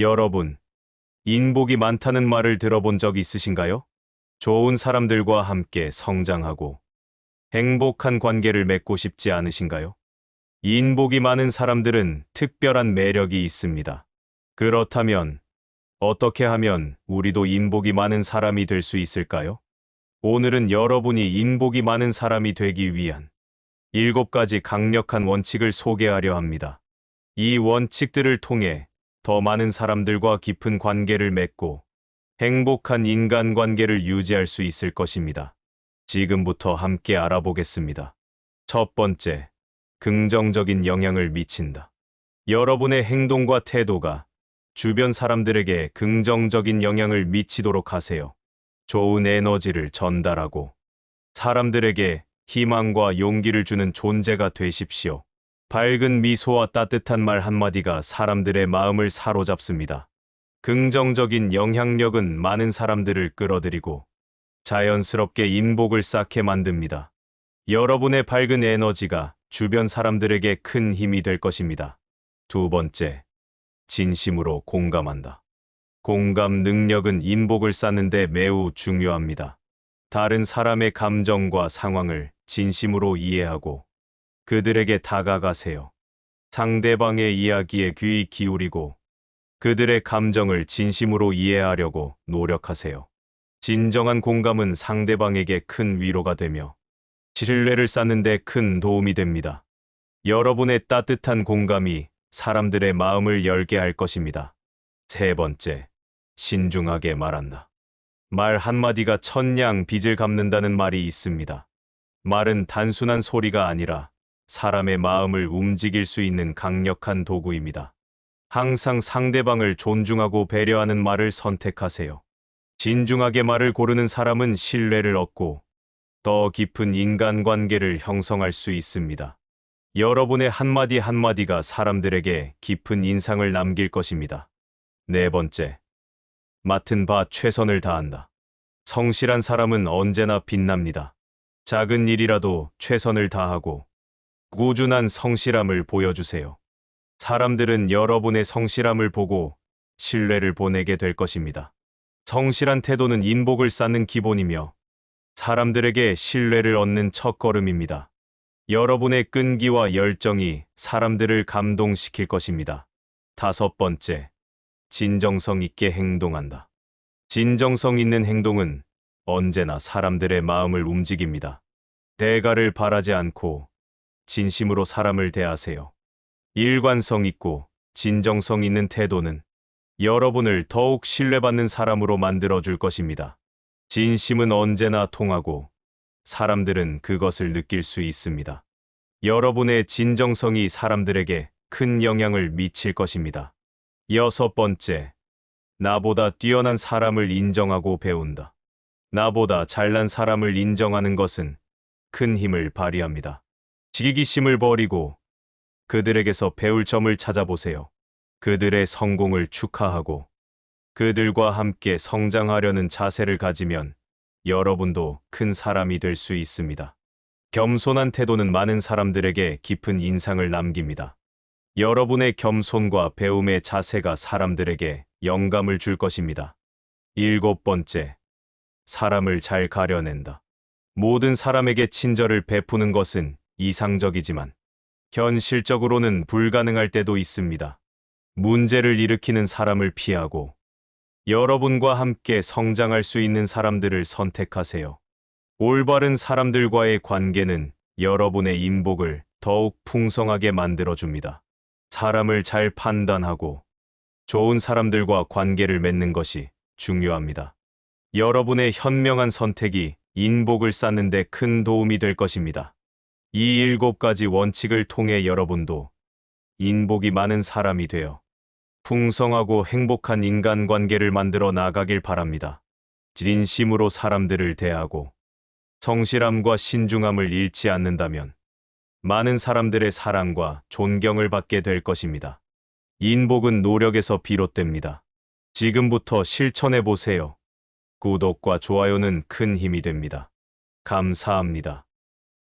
여러분, 인복이 많다는 말을 들어본 적 있으신가요? 좋은 사람들과 함께 성장하고 행복한 관계를 맺고 싶지 않으신가요? 인복이 많은 사람들은 특별한 매력이 있습니다. 그렇다면 어떻게 하면 우리도 인복이 많은 사람이 될 수 있을까요? 오늘은 여러분이 인복이 많은 사람이 되기 위한 일곱 가지 강력한 원칙을 소개하려 합니다. 이 원칙들을 통해 더 많은 사람들과 깊은 관계를 맺고 행복한 인간관계를 유지할 수 있을 것입니다. 지금부터 함께 알아보겠습니다. 첫 번째, 긍정적인 영향을 미친다. 여러분의 행동과 태도가 주변 사람들에게 긍정적인 영향을 미치도록 하세요. 좋은 에너지를 전달하고 사람들에게 희망과 용기를 주는 존재가 되십시오. 밝은 미소와 따뜻한 말 한마디가 사람들의 마음을 사로잡습니다. 긍정적인 영향력은 많은 사람들을 끌어들이고 자연스럽게 인복을 쌓게 만듭니다. 여러분의 밝은 에너지가 주변 사람들에게 큰 힘이 될 것입니다. 두 번째, 진심으로 공감한다. 공감 능력은 인복을 쌓는데 매우 중요합니다. 다른 사람의 감정과 상황을 진심으로 이해하고 그들에게 다가가세요. 상대방의 이야기에 귀 기울이고 그들의 감정을 진심으로 이해하려고 노력하세요. 진정한 공감은 상대방에게 큰 위로가 되며 신뢰를 쌓는데 큰 도움이 됩니다. 여러분의 따뜻한 공감이 사람들의 마음을 열게 할 것입니다. 세 번째, 신중하게 말한다. 말 한마디가 천냥 빚을 갚는다는 말이 있습니다. 말은 단순한 소리가 아니라 사람의 마음을 움직일 수 있는 강력한 도구입니다. 항상 상대방을 존중하고 배려하는 말을 선택하세요. 진중하게 말을 고르는 사람은 신뢰를 얻고 더 깊은 인간관계를 형성할 수 있습니다. 여러분의 한마디 한마디가 사람들에게 깊은 인상을 남길 것입니다. 네 번째, 맡은 바 최선을 다한다. 성실한 사람은 언제나 빛납니다. 작은 일이라도 최선을 다하고 꾸준한 성실함을 보여주세요. 사람들은 여러분의 성실함을 보고 신뢰를 보내게 될 것입니다. 성실한 태도는 인복을 쌓는 기본이며 사람들에게 신뢰를 얻는 첫걸음입니다. 여러분의 끈기와 열정이 사람들을 감동시킬 것입니다. 다섯 번째, 진정성 있게 행동한다. 진정성 있는 행동은 언제나 사람들의 마음을 움직입니다. 대가를 바라지 않고 진심으로 사람을 대하세요. 일관성 있고 진정성 있는 태도는 여러분을 더욱 신뢰받는 사람으로 만들어 줄 것입니다. 진심은 언제나 통하고 사람들은 그것을 느낄 수 있습니다. 여러분의 진정성이 사람들에게 큰 영향을 미칠 것입니다. 여섯 번째, 나보다 뛰어난 사람을 인정하고 배운다. 나보다 잘난 사람을 인정하는 것은 큰 힘을 발휘합니다. 시기심을 버리고 그들에게서 배울 점을 찾아보세요. 그들의 성공을 축하하고 그들과 함께 성장하려는 자세를 가지면 여러분도 큰 사람이 될 수 있습니다. 겸손한 태도는 많은 사람들에게 깊은 인상을 남깁니다. 여러분의 겸손과 배움의 자세가 사람들에게 영감을 줄 것입니다. 일곱 번째, 사람을 잘 가려낸다. 모든 사람에게 친절을 베푸는 것은 이상적이지만 현실적으로는 불가능할 때도 있습니다. 문제를 일으키는 사람을 피하고 여러분과 함께 성장할 수 있는 사람들을 선택하세요. 올바른 사람들과의 관계는 여러분의 인복을 더욱 풍성하게 만들어줍니다. 사람을 잘 판단하고 좋은 사람들과 관계를 맺는 것이 중요합니다. 여러분의 현명한 선택이 인복을 쌓는 데 큰 도움이 될 것입니다. 이 일곱 가지 원칙을 통해 여러분도 인복이 많은 사람이 되어 풍성하고 행복한 인간관계를 만들어 나가길 바랍니다. 진심으로 사람들을 대하고 성실함과 신중함을 잃지 않는다면 많은 사람들의 사랑과 존경을 받게 될 것입니다. 인복은 노력에서 비롯됩니다. 지금부터 실천해 보세요. 구독과 좋아요는 큰 힘이 됩니다. 감사합니다.